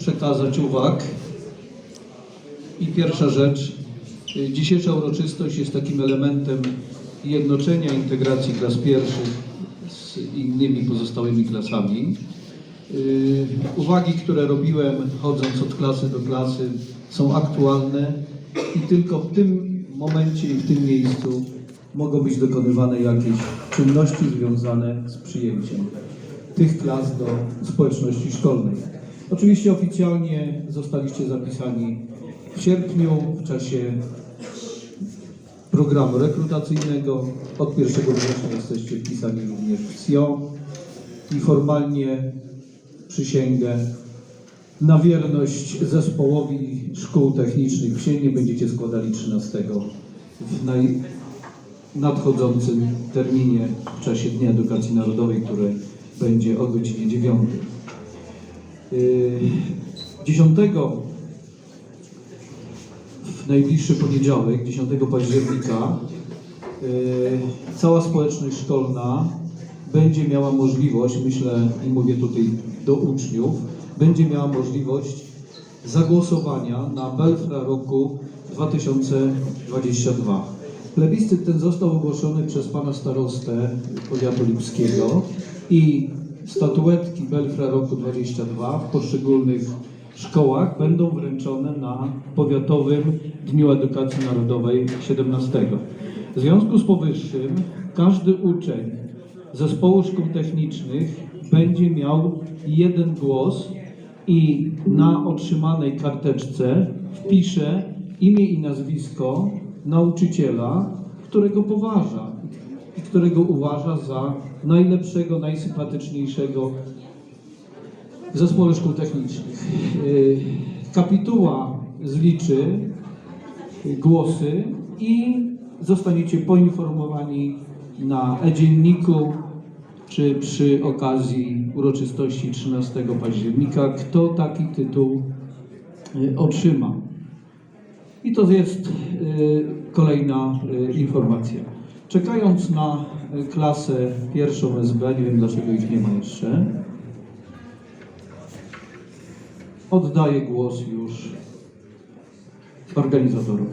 przekazać uwag. I pierwsza rzecz, y, dzisiejsza uroczystość jest takim elementem jednoczenia, integracji klas pierwszych z innymi pozostałymi klasami. Y, Uwagi, które robiłem chodząc od klasy do klasy są aktualne i tylko w tym momencie i w tym miejscu mogą być dokonywane jakieś czynności związane z przyjęciem tych klas do społeczności szkolnej. Oczywiście oficjalnie zostaliście zapisani w sierpniu w czasie programu rekrutacyjnego. Od 1 września jesteście wpisani również w SIO i formalnie przysięgę na wierność zespołowi szkół technicznych w Sienie będziecie składali 13 w naj, nadchodzącym terminie w czasie Dnia Edukacji Narodowej, który będzie o godzinie 9. Yy, 10 w najbliższy poniedziałek, 10 października, yy, cała społeczność szkolna będzie miała możliwość, myślę i mówię tutaj do uczniów, będzie miała możliwość zagłosowania na Belfra roku 2022. Plebiscyt ten został ogłoszony przez pana starostę powiatu lipskiego i statuetki Belfra roku 22 w poszczególnych szkołach będą wręczone na Powiatowym Dniu Edukacji Narodowej 17. W związku z powyższym każdy uczeń zespołu szkół technicznych będzie miał jeden głos i na otrzymanej karteczce wpisze imię i nazwisko nauczyciela, którego poważa którego uważa za najlepszego, najsympatyczniejszego w zespole szkół technicznych. Yy, Kapituła zliczy głosy i zostaniecie poinformowani na e-dzienniku czy przy okazji uroczystości 13 października, kto taki tytuł y, otrzyma. I to jest y, kolejna informacja. Czekając na e, klasę pierwszą SB, nie wiem dlaczego ich nie ma jeszcze, oddaję głos już organizatorom.